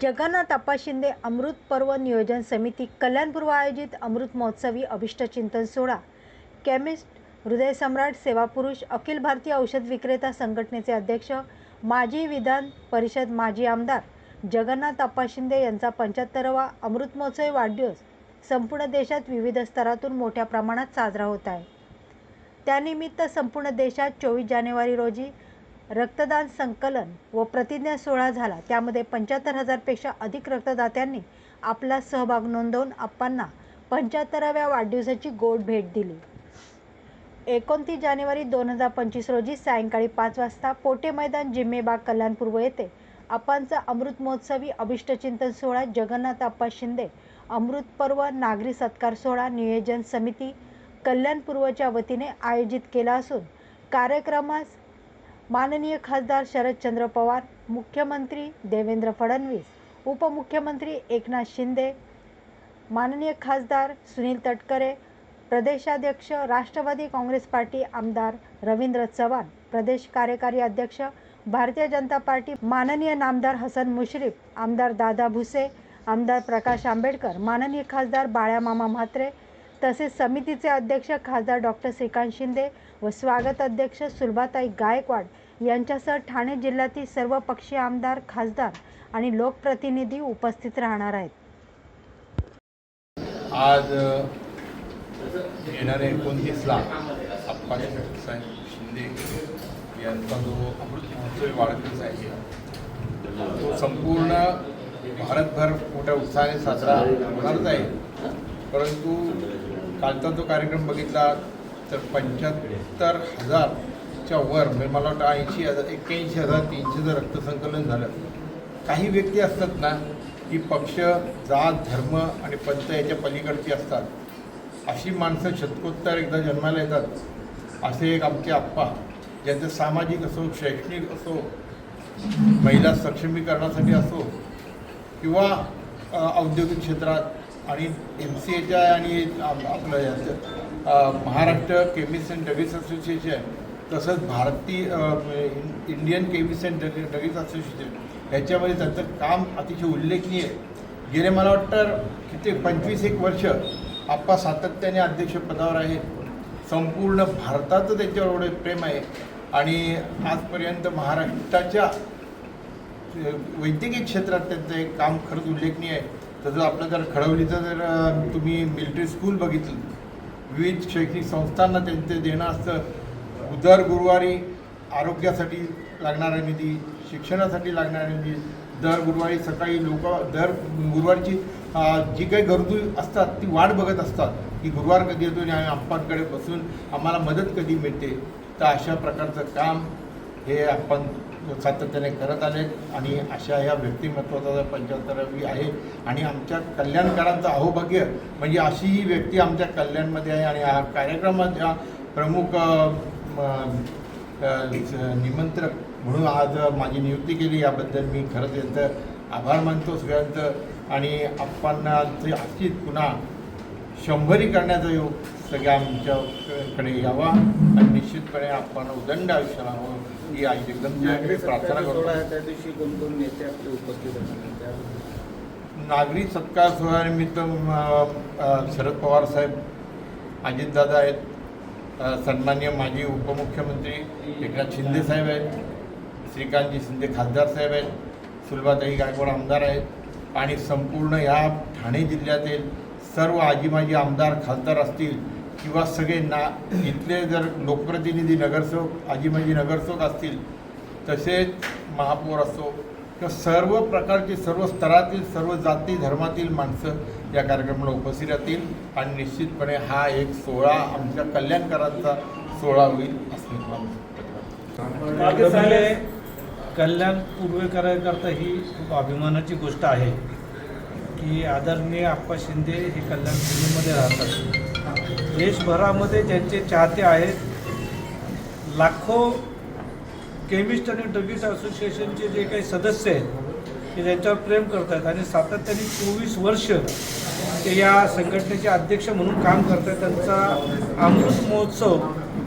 जगन्नाथ अप्पा शिंदे अमृत पर्व नियोजन समिती कल्याणपूर्व आयोजित अमृत महोत्सवी अभिष्टचिंतन सोहळा. केमिस्ट हृदयसम्राट सेवापुरुष अखिल भारतीय औषध विक्रेता संघटनेचे अध्यक्ष माजी विधान परिषद माजी आमदार जगन्नाथ अप्पा शिंदे यांचा पंच्याहत्तरावा अमृत महोत्सवी वाढदिवस संपूर्ण देशात विविध स्तरातून मोठ्या प्रमाणात साजरा होत आहे. त्यानिमित्त संपूर्ण देशात चोवीस जानेवारी रोजी रक्तदान संकलन व प्रतिज्ञा सोहळा झाला. त्यामध्ये पंच्याहत्तर हजारपेक्षा अधिक रक्तदात्यांनी आपला सहभाग नोंदवून आप्पांना पंच्याहत्तराव्या वाढदिवसाची गोड भेट दिली. एकोणतीस जानेवारी दोन हजार पंचवीस रोजी सायंकाळी पाच वाजता पोटे मैदान जिम्मेबाग कल्याणपूर्व येथे आप्पांचा अमृत महोत्सवी अभिष्टचिंतन सोहळा जगन्नाथ आप्पा शिंदे अमृत पर्व नागरी सत्कार सोहळा नियोजन समिती कल्याणपूर्वच्या वतीने आयोजित केला असून कार्यक्रमास माननीय खासदार शरदचंद्र पवार मुख्यमंत्री देवेंद्र फडणवीस उपमुख्यमंत्री एकनाथ शिंदे माननीय खासदार सुनील तटकरे प्रदेशाध्यक्ष राष्ट्रवादी काँग्रेस पार्टी आमदार रवींद्र चव्हाण प्रदेश कार्यकारी अध्यक्ष भारतीय जनता पार्टी माननीय नामदार हसन मुश्रीफ आमदार दादा भुसे आमदार प्रकाश आंबेडकर माननीय खासदार बाळ्यामामा म्हात्रे तसेच समितीचे अध्यक्ष खासदार डॉक्टर श्रीकांत शिंदे व स्वागत अध्यक्ष सुलभाताई गायकवाड यांच्यासह ठाणे जिल्ह्यातील सर्व पक्षीय आमदार खासदार आणि लोकप्रतिनिधी उपस्थित राहणार आहेत. आज अ, येणाऱ्या एकोणतीसला अप्पा शिंदे यांचा जो अमृत महोत्सवी वाढदिवस आहे तो संपूर्ण भारतभर मोठ्या उत्साहाने साजरा होणारच आहे. परंतु कालचा जो कार्यक्रम बघितला तर पंच्याहत्तर हजारच्या वर म्हणजे मला वाटतं ऐंशी हजार एक्क्याऐंशी हजार तीनशेचं रक्तसंकलन झालं. काही व्यक्ती असतात ना की पक्ष जात धर्म आणि पंथ याच्या पलीकडची असतात. अशी माणसं शतकोत्तर एकदा जन्माला येतात. असे एक आमचे आप्पा ज्यांचं सामाजिक असो शैक्षणिक असो महिला सक्षमीकरणासाठी असो किंवा औद्योगिक क्षेत्रात आणि एम सी एच्या आणि आपलं याचं Maharashtra chemist and druggist association तसंच भारतीय Indian chemist and drug association ह्याच्यामध्ये त्यांचं काम अतिशय उल्लेखनीय आहे. गेले मला वाटतं किती पंचवीस एक वर्ष आप्पा सातत्याने अध्यक्षपदावर आहेत. संपूर्ण भारताचं त्यांच्यावर एवढं प्रेम आहे. आणि आजपर्यंत महाराष्ट्राच्या वैद्यकीय क्षेत्रात त्यांचं एक काम खरंच उल्लेखनीय आहे. तसंच आपलं जर खडवलीचं जर तुम्ही मिलिटरी स्कूल बघितलं विविध शैक्षणिक संस्थांना त्यांचं देणं असतं. दर गुरुवारी आरोग्यासाठी लागणारा निधी शिक्षणासाठी लागणारा निधी दर गुरुवारी सकाळी लोक दर गुरुवारची जी काही गरजू असतात ती वाट बघत असतात की गुरुवार कधी येतो आणि आम्ही आप्पांकडे बसून आम्हाला मदत कधी मिळते. तर अशा प्रकारचं काम हे आपण सातत्याने करत आले आणि अशा ह्या व्यक्तिमत्वाचा पंच्याहत्तरावी आहे आणि आमच्या कल्याणकारांचं अहोभाग्य म्हणजे अशी ही व्यक्ती आमच्या कल्याणमध्ये आहे आणि हा कार्यक्रमाच्या प्रमुख निमंत्रक म्हणून आज माझी नियुक्ती केली याबद्दल मी खरंच यांचं आभार मानतो सगळ्यांचं. आणि आप्पांना ते अशीच पुन्हा शंभरी करण्याचा योग सगळ्या आमच्याकडे यावा आणि निश्चितपणे आपण उदंड आयुष्य राहावं ही आई एकदम नागरी प्रार्थना करतो. त्या दिवशी कोण कोण नेते आपले उपस्थित नागरी सत्कार सोहळ्यानिमित्त शरद पवार साहेब अजितदादा आहेत सन्मान्य माजी उपमुख्यमंत्री एकनाथ शिंदे साहेब आहेत श्रीकांतजी शिंदे खासदार साहेब आहेत सुलभाताई गायकवाड आमदार आहेत आणि संपूर्ण ह्या ठाणे जिल्ह्यातील सर्व आजीमाजी आमदार खासदार असतील किंवा सगळे ना इथले जर लोकप्रतिनिधी नगरसेवक आजीमाजी नगरसेवक असतील तसेच महापौर असो किंवा सर्व प्रकारचे सर्व स्तरातील सर्व जाती धर्मातील माणसं या कार्यक्रमाला उपस्थित राहतील आणि निश्चितपणे हा एक सोहळा आमच्या कल्याणकारांचा सोहळा होईल असं कल्याण पूर्वे करायकरता कल्याण पूर्वेकरांकरता ही खूप अभिमानाची गोष्ट आहे. की आदरणीय आप्पा शिंदे हे कल्याण पूर्वेमध्ये राहतात. देशभरामध्ये ज्यांचे चाहते आहेत लाखो केमिस्ट आणि ड्रगिस्ट असोसिएशनचे जे काही सदस्य आहेत ते त्यांच्यावर प्रेम करत आहेत आणि सातत्याने चोवीस वर्ष ते या संघटनेचे अध्यक्ष म्हणून काम करत आहेत त्यांचा अमृत महोत्सव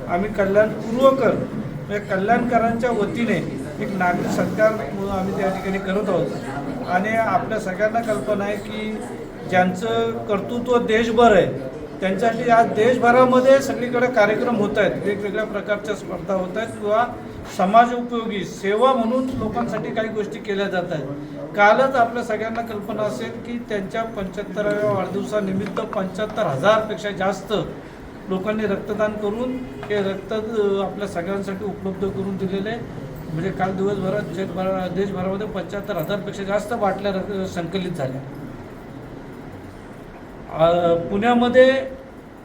आम्ही कल्याण पूर्वकर म्हणजे कल्याणकरांच्या वतीने एक नागरिक सत्कार म्हणून आम्ही त्या ठिकाणी करत आहोत. आणि आपल्या सगळ्यांना कल्पना आहे की ज्यांचं कर्तृत्व देशभर आहे त्यांच्यासाठी आज देशभरामध्ये सगळीकडे कार्यक्रम होत आहेत वेगवेगळ्या प्रकारच्या स्पर्धा होत आहेत किंवा समाज उपयोगी सेवा म्हणून लोकांसाठी काही गोष्टी केल्या जात आहेत कालच आपल्या सगळ्यांना कल्पना असेल की त्यांच्या पंच्याहत्तराव्या वाढदिवसानिमित्त पंच्याहत्तर हजारपेक्षा जास्त लोकांनी रक्तदान करून हे रक्त आपल्या सगळ्यांसाठी उपलब्ध करून दिलेले आहे. म्हणजे काल दिवसभरात जगभरा देशभरामध्ये पंच्याहत्तर हजारपेक्षा जास्त बाटल्या संकलित झाल्या. पुण्यामध्ये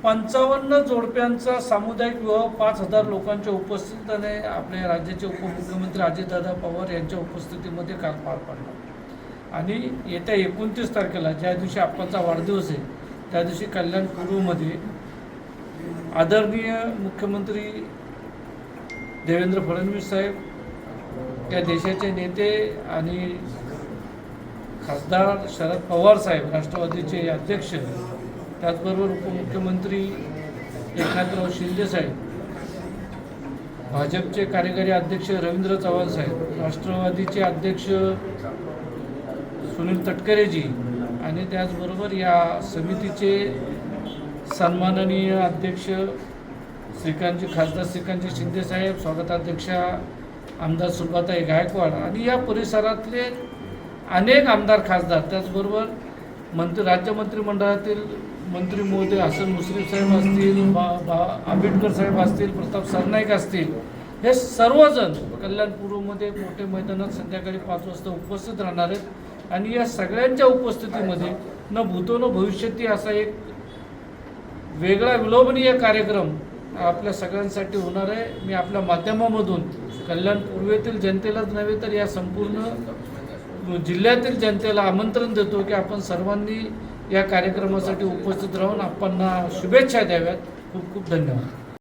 पंचावन्न जोडप्यांचा सामुदायिक विवाह पाच हजार लोकांच्या उपस्थितीने आपल्या राज्याचे उपमुख्यमंत्री अजितदादा पवार यांच्या उपस्थितीमध्ये काल पार पडला. आणि येत्या एकोणतीस तारखेला ज्या दिवशी आपणचा वाढदिवस आहे त्या दिवशी कल्याण पूर्वमध्ये आदरणीय मुख्यमंत्री देवेंद्र फडणवीस साहेब त्या देशाचे नेते आणि खासदार शरद पवार साहेब राष्ट्रवादीचे अध्यक्ष त्याचबरोबर उपमुख्यमंत्री एकनाथराव शिंदे साहेब भाजपचे कार्यकारी अध्यक्ष रवींद्र चव्हाण साहेब राष्ट्रवादीचे अध्यक्ष सुनील तटकरेजी आणि त्याचबरोबर या समितीचे सन्माननीय अध्यक्ष श्रीकांतजी खासदार श्रीकांतजी शिंदे साहेब स्वागताध्यक्षा आमदार सुलभाताई गायकवाड आणि या परिसरातले अनेक आमदार खासदार त्याचबरोबर मंत्री राज्य मंत्रिमंडळातील मंत्री महोदय हसन मुश्रीफ साहेब असतील बा बा आंबेडकर साहेब असतील प्रताप सरनाईक असतील हे सर्वजण कल्याणपूर्वमध्ये मोठे मैदानात संध्याकाळी पाच वाजता उपस्थित राहणार आहेत. आणि या सगळ्यांच्या उपस्थितीमध्ये न भूतो न भविष्यती असा एक वेगळा विलोभनीय कार्यक्रम आपल्या सगळ्यांसाठी होणार आहे. मी आपल्या माध्यमामधून कल्याण पूर्वेतील जनतेलाच नव्हे तर या संपूर्ण जिल्ह्यातील जनतेला आमंत्रण देतो की आपण सर्वांनी या कार्यक्रमासाठी उपस्थित राहून आपण शुभेच्छा द्याव्यात. खूप खूप धन्यवाद.